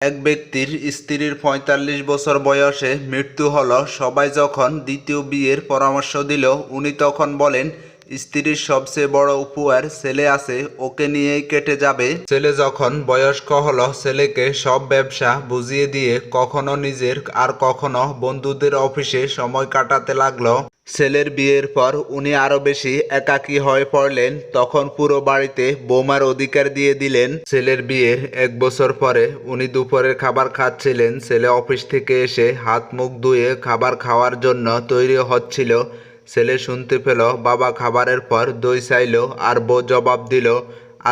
এক ব্যক্তির স্ত্রীর পঁয়তাল্লিশ বছর বয়সে মৃত্যু হল। সবাই যখন দ্বিতীয় বিয়ের পরামর্শ দিল, উনি তখন বলেন স্ত্রীর সবচেয়ে বড় উপহার ছেলে আছে, ওকে নিয়েই কেটে যাবে। ছেলে যখন বয়স্ক হলো, ছেলেকে সব ব্যবসা বুঝিয়ে দিয়ে কখনো নিজের আর কখনো বন্ধুদের অফিসে সময় কাটাতে লাগল। ছেলের বিয়ের পর উনি আরও বেশি একাকী হয়ে পড়লেন, তখন পুরো বাড়িতে বোমার অধিকার দিয়ে দিলেন। ছেলের বিয়ের এক বছর পরে উনি দুপুরের খাবার খাচ্ছিলেন। ছেলে অফিস থেকে এসে হাত মুখ ধুয়ে খাবার খাওয়ার জন্য তৈরি হচ্ছিল। ছেলে শুনতে পেল, বাবা খাবারের পর দই চাইলো আর বউ জবাব দিল,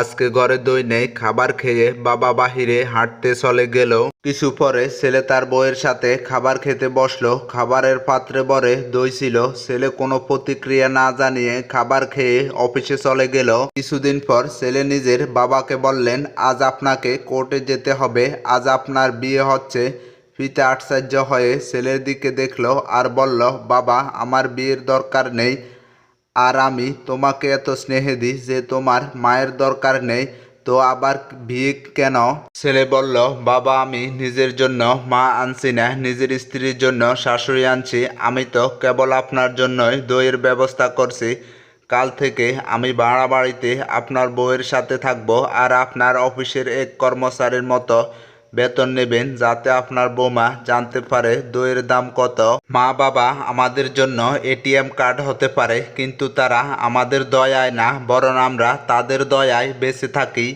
আজকে ঘরে দই নেই, খাবার খেয়ে বাবা বাহিরে হাঁটতে চলে গেল। কিছু পরে ছেলে তার বউয়ের সাথে খাবার খেতে বসল, খাবারের পাত্রে বরে দই ছিল। ছেলে কোনো প্রতিক্রিয়া না জানিয়ে খাবার খেয়ে অফিসে চলে গেল। কিছুদিন পর ছেলে নিজের বাবাকে বললেন, আজ আপনাকে কোর্টে যেতে হবে, আজ আপনার বিয়ে হচ্ছে। পিতা আশ্চর্য হয়ে ছেলের দিকে দেখল আর বলল, বাবা, আমার বিয়ের দরকার নেই। আর আমি তোমাকে এত স্নেহে দিই যে তোমার মায়ের দরকার নেই। তো আবার বিয়ে কেন? ছেলে বলল, বাবা, আমি নিজের জন্য মা আনছি না, নিজের স্ত্রীর জন্য শাশুড়ি আনছি। আমি তো কেবল আপনার জন্যই দইয়ের ব্যবস্থা করছি। কাল থেকে আমি ভাড়া বাড়িতে আপনার বউয়ের সাথে থাকব আর আপনার অফিসের এক কর্মচারীর মতো বেতন নেবেন যাতে আপনার বোমা জানতে পারে দইয়ের দাম কত। মা বাবা আমাদের জন্য এটিএম কার্ড হতে পারে, কিন্তু তারা আমাদের দয়ায় না, বরং আমরা তাদের দয়ায় বেঁচে থাকি।